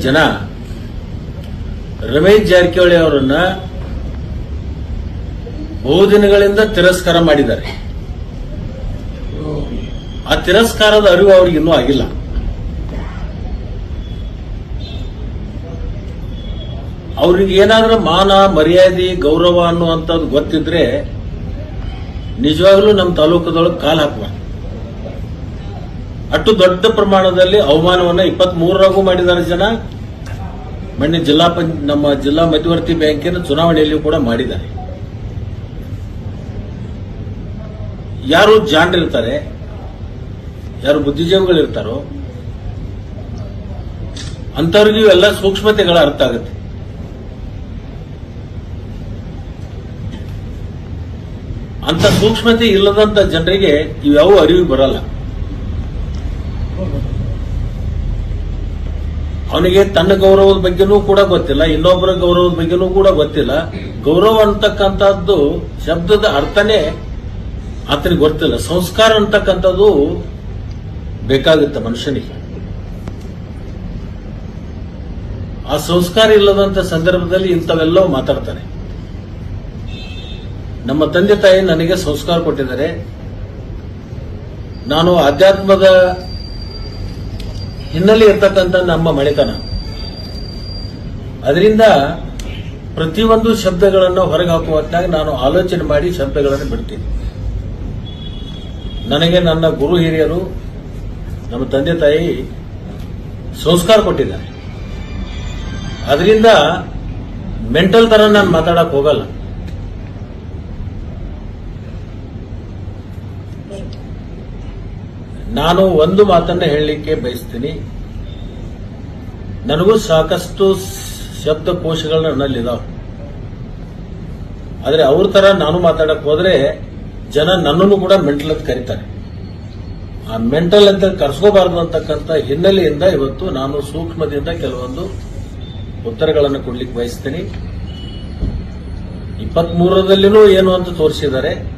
ಜನ. ರಮೇಶ್ ಜಾರಕಿಹೊಳಿ ಅವರನ್ನ ಬಹುದಿನಗಳಿಂದ ತಿರಸ್ಕಾರ ಮಾಡಿದ್ದಾರೆ. ಆ ತಿರಸ್ಕಾರದ ಅರಿವು ಅವ್ರಿಗೆ ಇನ್ನೂ ಆಗಿಲ್ಲ. ಅವ್ರಿಗೆ ಏನಾದ್ರೂ ಮಾನ, ಮರ್ಯಾದೆ, ಗೌರವ ಅನ್ನುವಂಥದ್ದು ಗೊತ್ತಿದ್ರೆ ನಿಜವಾಗ್ಲೂ ನಮ್ಮ ತಾಲೂಕದೊಳಗೆ ಕಾಲು ಹಾಕುವ ಅಷ್ಟು ದೊಡ್ಡ ಪ್ರಮಾಣದಲ್ಲಿ ಅವಮಾನವನ್ನ ಇಪ್ಪತ್ತ್ ಮೂರರಾಗೂ ಮಾಡಿದ್ದಾರೆ ಜನ. ಮೊನ್ನೆ ಜಿಲ್ಲಾ ಪಂಚ, ನಮ್ಮ ಜಿಲ್ಲಾ ಮಧ್ಯವರ್ತಿ ಬ್ಯಾಂಕಿನ ಚುನಾವಣೆಯಲ್ಲಿಯೂ ಕೂಡ ಮಾಡಿದ್ದಾರೆ. ಯಾರು ಜಾಣರಿರ್ತಾರೆ ಯಾರು ಬುದ್ಧಿಜೀವಿಗಳಿರ್ತಾರೋ ಅಂಥವ್ರಿಗೂ ಎಲ್ಲ ಸೂಕ್ಷ್ಮತೆಗಳ ಅರ್ಥ ಆಗುತ್ತೆ. ಅಂತ ಸೂಕ್ಷ್ಮತೆ ಇಲ್ಲದಂತ ಜನರಿಗೆ ಇವ್ಯಾವ ಅರಿವು ಬರಲ್ಲ. ಅವನಿಗೆ ತನ್ನ ಗೌರವದ ಬಗ್ಗೆನೂ ಕೂಡ ಗೊತ್ತಿಲ್ಲ, ಇನ್ನೊಬ್ಬರ ಗೌರವದ ಬಗ್ಗೆನೂ ಕೂಡ ಗೊತ್ತಿಲ್ಲ. ಗೌರವ ಅಂತಕ್ಕಂಥದ್ದು ಶಬ್ದದ ಅರ್ಥನೇ ಆತನಿಗೆ ಗೊತ್ತಿಲ್ಲ. ಸಂಸ್ಕಾರ ಅಂತಕ್ಕಂಥದ್ದು ಬೇಕಾಗುತ್ತೆ ಮನುಷ್ಯನಿಗೆ. ಆ ಸಂಸ್ಕಾರ ಇಲ್ಲದಂತ ಸಂದರ್ಭದಲ್ಲಿ ಇಂಥವೆಲ್ಲವೂ ಮಾತಾಡ್ತಾನೆ. ನಮ್ಮ ತಂದೆ ತಾಯಿ ನನಗೆ ಸಂಸ್ಕಾರ ಕೊಟ್ಟಿದ್ದಾರೆ. ನಾನು ಆಧ್ಯಾತ್ಮದ ಹಿನ್ನೆಲೆ ಇರ್ತಕ್ಕಂಥ ನಮ್ಮ ಮಳೆತನ. ಅದರಿಂದ ಪ್ರತಿಯೊಂದು ಶಬ್ದಗಳನ್ನು ಹೊರಗೆ ಹಾಕುವ ನಾನು ಆಲೋಚನೆ ಮಾಡಿ ಶಬ್ದಗಳನ್ನು ಬಿಡ್ತೀನಿ. ನನಗೆ ನನ್ನ ಗುರು ಹಿರಿಯರು, ನಮ್ಮ ತಂದೆ ತಾಯಿ ಸಂಸ್ಕಾರ ಕೊಟ್ಟಿದ್ದಾರೆ. ಅದರಿಂದ ಮೆಂಟಲ್ ತರ ನಾನು ಮಾತಾಡಕ್ ಹೋಗಲ್ಲ. ನಾನು ಒಂದು ಮಾತನ್ನ ಹೇಳಲಿಕ್ಕೆ ಬಯಸ್ತೀನಿ. ನನಗೂ ಸಾಕಷ್ಟು ಶಬ್ದಕೋಶಗಳು ನನ್ನಲ್ಲಿದಾವೆ. ಆದರೆ ಅವ್ರ ತರ ನಾನು ಮಾತಾಡಕ್ ಹೋದ್ರೆ ಜನ ನನ್ನನ್ನು ಕೂಡ ಮೆಂಟಲ್ ಅಂತ ಕರೀತಾರೆ. ಆ ಮೆಂಟಲ್ ಅಂತ ಕರ್ಸ್ಕೋಬಾರದು ಅಂತಕ್ಕಂಥ ಹಿನ್ನೆಲೆಯಿಂದ ಇವತ್ತು ನಾನು ಸೂಕ್ಷ್ಮದಿಂದ ಕೆಲವೊಂದು ಉತ್ತರಗಳನ್ನು ಕೊಡ್ಲಿಕ್ಕೆ ಬಯಸ್ತೀನಿ. ಇಪ್ಪತ್ಮೂರರಲ್ಲಿನೂ ಏನು ಅಂತ ತೋರಿಸಿದ್ದಾರೆ.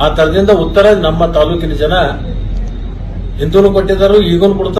ಆ ತರದಿಂದ ಉತ್ತರ ನಮ್ಮ ತಾಲೂಕಿನ ಜನ ಹಿಂದೂನು ಕೊಟ್ಟಿದ್ದಾರೆ ಈಗೂನು ಕೊಡ್ತಾರೆ.